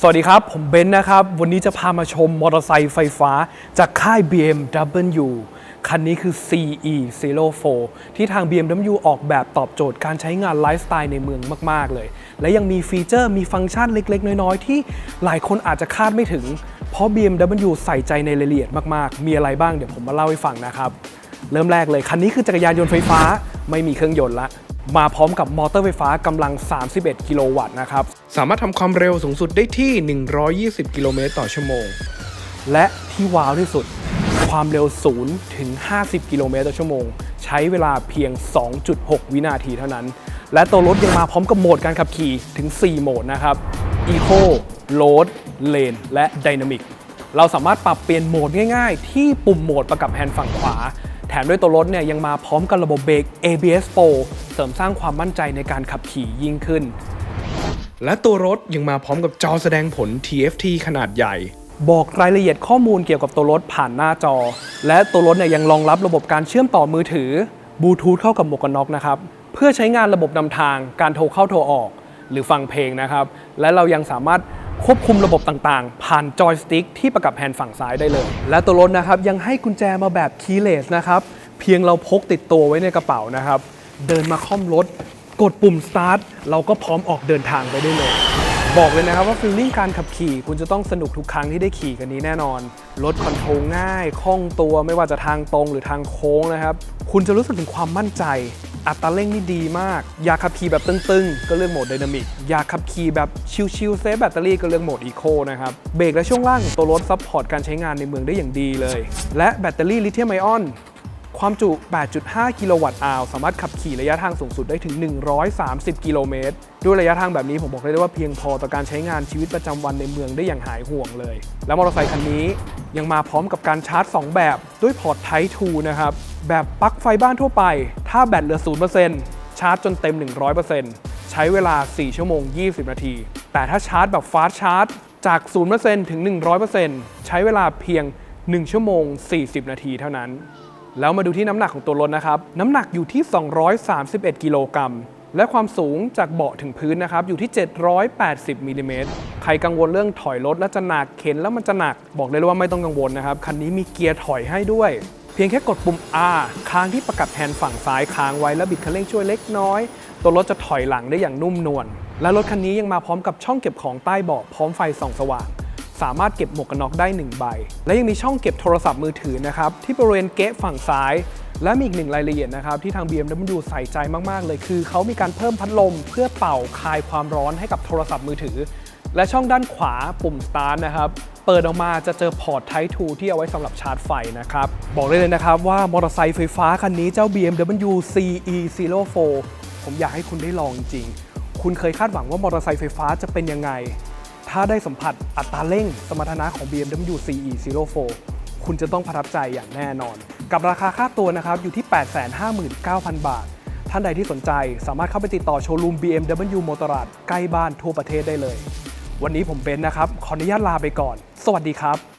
สวัสดีครับ ผมเบนซ์นะครับ วันนี้จะพามาชมมอเตอร์ไซค์ไฟฟ้าจากค่าย BMW คันนี้คือ CE 04 ที่ทาง BMW ออกแบบตอบโจทย์การใช้งานไลฟ์สไตล์ในเมืองมาก ๆ เลย และยังมีฟีเจอร์มีฟังก์ชันเล็ก ๆ น้อย ๆ ที่หลายคนอาจจะคาดไม่ถึง เพราะ BMW ใส่ใจในรายละเอียดมาก ๆ มีอะไรบ้างเดี๋ยวผมมาเล่าให้ฟังนะครับ เริ่มแรกเลย คันนี้คือจักรยานยนต์ไฟฟ้าไม่มีเครื่องยนต์ละ มาพร้อมกับมอเตอร์ไฟฟ้ากำลัง 31 กิโลวัตต์นะครับ สามารถทำความเร็วสูงสุดได้ที่ 120 กิโลเมตรต่อชั่วโมง และที่ว้าวที่สุด ความเร็ว 0 ถึง 50 กิโลเมตรต่อชั่วโมง ใช้เวลาเพียง 2.6 วินาทีเท่านั้น และตัวรถยังมาพร้อมกับโหมดการขับขี่ถึง 4 โหมดนะครับ Eco Road Lane และ Dynamic เราสามารถปรับเปลี่ยนโหมดง่าย ๆ ที่ปุ่มโหมดประกับแฮนด์ฝั่งขวา แถมด้วยตัวรถเนี่ยยังมาพร้อมกับระบบเบรก ABS Pro เสริมสร้างความมั่นใจในการขับขี่ยิ่งขึ้น และตัวรถยังมาพร้อมกับจอแสดงผล TFT ขนาดใหญ่ บอกรายละเอียดข้อมูลเกี่ยวกับตัวรถผ่านหน้าจอ และตัวรถเนี่ยยังรองรับระบบการเชื่อมต่อมือถือบลูทูธเข้ากับหมวกกันน็อกนะครับเพื่อใช้งานระบบนำทางการโทรเข้าโทรออก หรือฟังเพลงนะครับ และเรายังสามารถ ควบคุมระบบต่างๆ ผ่านจอยสติ๊กที่ประกับแฮนด์ฝั่งซ้ายได้เลย และตัวรถนะครับยังให้กุญแจมาแบบคีย์เลสนะครับ เพียงเราพกติดตัวไว้ในกระเป๋านะครับ เดินมาค่อมรถ กดปุ่มสตาร์ทเราก็พร้อมออกเดินทางไปได้เลย บอกเลยนะครับว่าฟีลลิ่งการขับขี่ คุณจะต้องสนุกทุกครั้งที่ได้ขี่กันนี้แน่นอน รถคอนโทรลง่ายคล่องตัวไม่ว่าจะทางตรงหรือทางโค้งนะครับ คุณจะรู้สึกถึงความมั่นใจ อัตราเร่งนี่ดีมาก อยากขับขี่แบบตึงๆ ก็เลือกโหมดไดนามิกอยากขับขี่แบบชิลๆเซฟแบตเตอรี่ก็เลือกโหมดอีโคนะครับเบรกและช่วงล่างของตัวรถซัพพอร์ตการใช้งานในเมืองได้อย่างดีเลย และแบตเตอรี่ลิเธียมไอออน ความจุ 8.5 กิโลวัตต์อาวสามารถขับขี่ระยะทางสูงสุดได้ถึง 130 กิโลเมตร ด้วยระยะทางแบบนี้ผมบอกเลยได้ว่าเพียงพอต่อการใช้งานชีวิตประจำวันในเมืองได้อย่างหายห่วงเลย แล้วมอเตอร์ไซค์คันนี้ยังมาพร้อมกับการชาร์จ 2 แบบด้วยพอร์ต Type 2 นะครับ แบบปลั๊กไฟบ้านทั่วไป ถ้าแบตเหลือ 0%ชาร์จจนเต็ม 100%ใช้เวลา 4 ชั่วโมง 20 นาที แต่ถ้าชาร์จแบบฟาสชาร์จจาก 0%ถึง 100%ใช้เวลาเพียง 1 ชั่วโมง 40 นาทีเท่านั้น แล้วมาดูที่น้ำหนักของตัวรถนะครับ น้ำหนักอยู่ที่ 231 กิโลกรัม และความสูงจากเบาะถึงพื้นนะครับ อยู่ที่ 780มิลลิเมตรใครกังวลเรื่องถอยรถแล้วจะหนักเข็นแล้วมันจะหนัก บอกเลยว่าไม่ต้องกังวลนะครับ คันนี้มีเกียร์ถอยให้ด้วย เพียงแค่กดปุ่ม R ค้างที่ประกับแฮนด์ฝั่งซ้ายค้างไว้แล้วบิดคันเร่งช่วยเล็กน้อย ตัวรถจะถอยหลังได้อย่างนุ่มนวล และรถคันนี้ยังมาพร้อมกับช่องเก็บของใต้เบาะพร้อมไฟส่องสว่าง สามารถเก็บหมวกกันน็อกได้ 1 ใบ และยังมีช่องเก็บโทรศัพท์มือถือนะครับที่บริเวณเกะฝั่งซ้าย และมีอีกหนึ่งรายละเอียดนะครับที่ทาง BMW ใส่ใจมากๆ เลยคือเขามีการเพิ่มพัดลม เพื่อเป่าคลายความร้อนให้กับโทรศัพท์มือถือ และช่องด้านขวาปุ่ม Start นะครับเปิดออกมาจะเจอพอร์ต Type 2ที่เอาไว้สำหรับชาร์จไฟนะครับ บอกได้เลยนะครับว่ามอเตอร์ไซค์ไฟฟ้าคันนี้เจ้า BMW CE 04 ผมอยากให้คุณได้ลองจริงๆคุณเคยคาดหวังว่ามอเตอร์ไซค์ไฟฟ้าจะเป็นยังไง ถ้าได้สัมผัสอัตราเร่งสมรรถนะของ BMW CE 04 คุณจะต้องประทับใจอย่างแน่นอน กับราคาค่าตัวนะครับอยู่ที่ 859,000 บาท ท่านใดที่สนใจสามารถเข้าไปติดต่อโชว์รูม BMW มอเตอร์รัใกล้บ้านทั่วประเทศได้เลย วันนี้ผมเบนนะครับ ขออนุญาตลาไปก่อน สวัสดีครับ